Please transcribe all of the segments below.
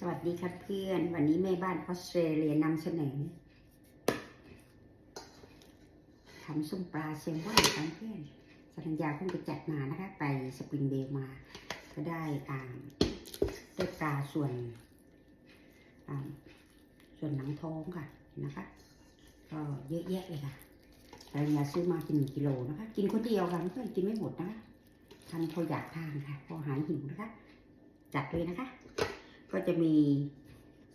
สวัสดีครับเพื่อน วันนี้แม่บ้านออสเตรเลียนำเสนอทำส้มปลาเซลมอนกันเพื่อนสัญญาเพิ่งไปจัดมานะคะ ไปสปริงเบลมา ก็ได้อ่าได้ปลาส่วนอ่าส่วนหนังท้องค่ะนะคะ ก็เยอะแยะเลยค่ะสัญญาซื้อมากินหนึ่งกิโลนะคะ กินคนเดียวค่ะเพื่อนกินไม่หมดนะคะทำพออยากทานค่ะ พอหายหิวนะคะ จัดเลยนะคะ ก็จะมี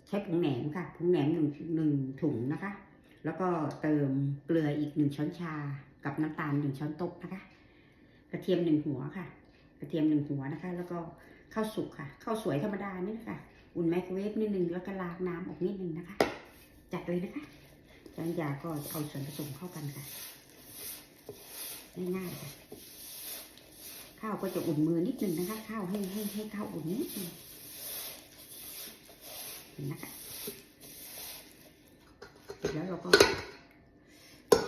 ใช้ผงแหนมค่ะผงแหนมหนึ่งหนึ่งถุงนะคะ แล้วก็เติมเกลืออีกหนึ่งช้อนชา กับน้ำตาลหนึ่งช้อนโต๊ะนะคะ กระเทียมหนึ่งหัวค่ะ กระเทียมหนึ่งหัวนะคะ แล้วก็ข้าวสุกค่ะข้าวสวยธรรมดานี่นะคะอุ่นไมโครเวฟนิดนึงแล้วก็ล้างน้ำออกนิดนึงนะคะ จัดเลยนะคะจันยาก็เอาส่วนผสมเข้ากันค่ะง่ายๆค่ะข้าวก็จะอุ่นมือนิดนึงนะคะ ข้าวให้ให้ให้ข้าวอุ่นนิดนึง นะคะเสร็จแล้วเราก็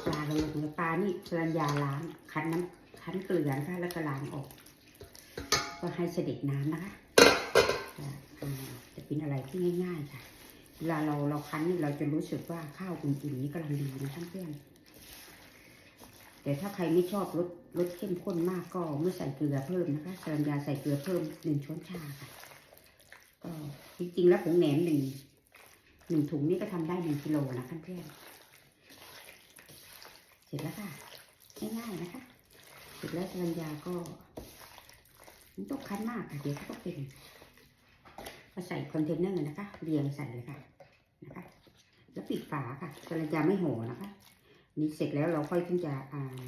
ปลาเราลงแล้วปลานี่สรัญญาล้างคั้นน้ำคั้นเกลือนะคะแล้วก็ล้างออก ก็ให้เสด็จน้ำนะคะจะจะเป็นอะไรที่ง่าย ๆ ค่ะเวลาเราเราคั้นนี่เราจะรู้สึกว่าข้าวอุ่นๆนี้กำลังดีนะท่านเพื่อนแต่ถ้าใครไม่ชอบรสรสเข้มข้นมากก็ไม่ใส่เกลือเพิ่มนะคะสรัญญาใส่เกลือเพิ่มหนึ่งช้อนชาค่ะ ริงๆ แล้วผงแหนมหนึ่งหนึ่งถุงนี่ก็ทำได้หนึ่งกิโลนะเพื่อนๆเสร็จแล้วค่ะง่ายๆนะคะเสร็จแล้วสรัญญาก็ไม่ต้องคั้นมากค่ะเดี๋ยวเขาก็เป็นก็ใส่คอนเทนเนอร์นะคะเรียงใส่เลยค่ะนะคะ แล้วปิดฝาค่ะสรัญญาไม่โห่นะคะนี่เสร็จแล้วเราค่อยที่จะอ่า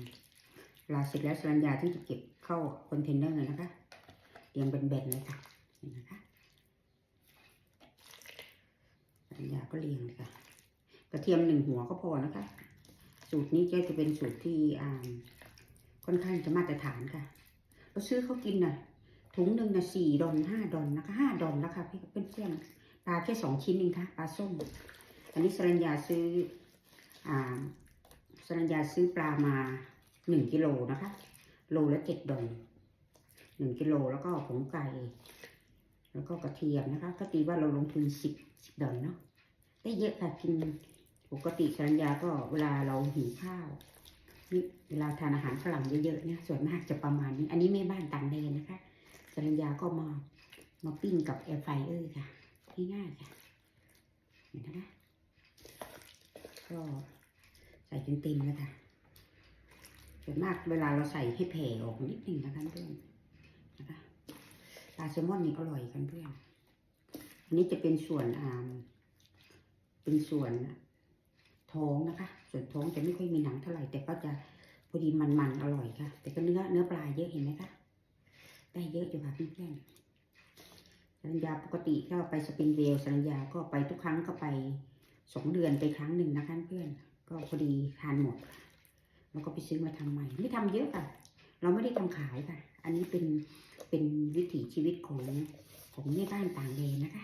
เวลาเสร็จแล้วสรัญญาที่จะเก็บเข้าคอนเทนเนอร์นะคะเรียงแบนๆเลยค่ะ สัญญา ก็เรียงเลยค่ะ กระเทียมหนึ่งหัวก็พอนะคะ สูตรนี้ก็จะเป็นสูตรที่อ่าค่อนข้างจะมาตรฐานค่ะ เราซื้อเขากินน่ะ ถุงหนึ่งนะสี่ดอนห้าดอนนะคะห้าดอนแล้วค่ะพี่เป็นเพื่อนปลาแค่สองชิ้นเองค่ะปลาส้ม อันนี้สรัญญาซื้ออ่าสรัญญาซื้อปลามาหนึ่งกิโลนะคะ โลละเจ็ดดอนหนึ่งกิโลแล้วก็ผงไก่ แล้วก็กระเทียมนะคะ ก็ตีว่าเราลงทุนสิบสิบดอลเนาะ ได้เยอะค่ะกินปกติสัญญาก็เวลาเราหิวข้าวนี่เวลาทานอาหารฝรั่งเยอะๆเนี่ยส่วนมากจะประมาณนี้ อันนี้แม่บ้านต่างแดนนะคะสัญญาก็มามาปิ้งกับแอร์ไฟเออร์ค่ะง่ายๆค่ะเห็นนะคะก็ใส่จนเต็มแล้วค่ะส่วนมากเวลาเราใส่ให้แผ่ออกนิดนึงนะคะเพื่อนนะคะปลาแซลมอนนี่อร่อยกันเพื่อนอันนี้จะเป็นส่วนอ่า เป็นส่วนท้องนะคะ ส่วนท้องจะไม่ค่อยมีหนังเท่าไหร่แต่ก็จะพอดีมันๆอร่อยค่ะ แต่ก็เนื้อเนื้อปลาเยอะเห็นไหมคะได้เยอะอยู่ค่ะเพื่อนๆสัญญาปกติก็ไปสปริงเวลสัญญาก็ไปทุกครั้งก็ไปสองเดือนไปครั้งหนึ่งนะคะเพื่อนก็พอดีทานหมดแล้วก็ไปซื้อมาทำใหม่ไม่ทำเยอะค่ะ เราไม่ได้ทำขายค่ะ อันนี้เป็นเป็นวิถีชีวิตของของแม่บ้านต่างแดนนะคะ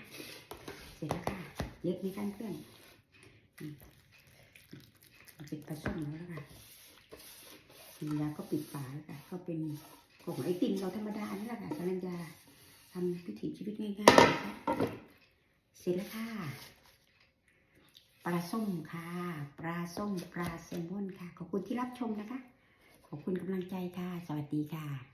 เสร็จแล้วค่ะ เล็กไหมกันเพื่อนปิดปลาส้มแล้วค่ะสัญญาก็ปิดฝาแล้วค่ะ ก็เป็นของไอติมเราธรรมดานี่แหละค่ะสัญญาทำวิถีชีวิตง่ายๆนะคะเสร็จแล้วค่ะ ปลาส้มค่ะ ปลาส้มปลาแซลมอนค่ะ ขอบคุณที่รับชมนะคะ ขอบคุณกำลังใจค่ะ สวัสดีค่ะ